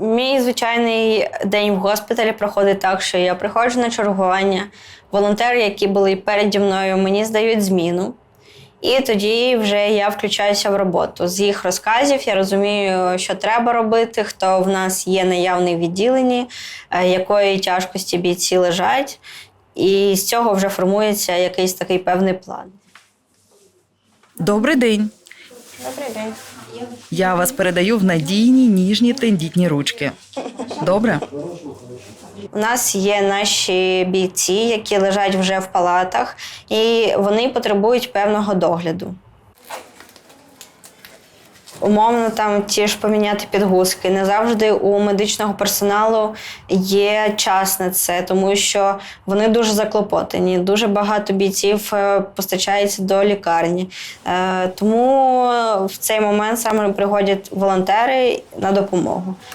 Мій звичайний день в госпіталі проходить так, що я приходжу на чергування. Волонтери, які були переді мною, мені здають зміну. І тоді вже я включаюся в роботу. З їх розказів я розумію, що треба робити, хто в нас є наявний в відділенні, е, якої тяжкості бійці лежать. І з цього вже формується якийсь такий певний план. Добрий день. Я вас передаю в надійні, ніжні, тендітні ручки. Добре? У нас є наші бійці, які лежать вже в палатах, і вони потребують певного догляду. Умовно, там ті ж поміняти підгузки. Не завжди у медичного персоналу є час на це, тому що вони дуже заклопотані. Дуже багато бійців е, постачається до лікарні. Е, Тому в цей момент саме приходять волонтери на допомогу.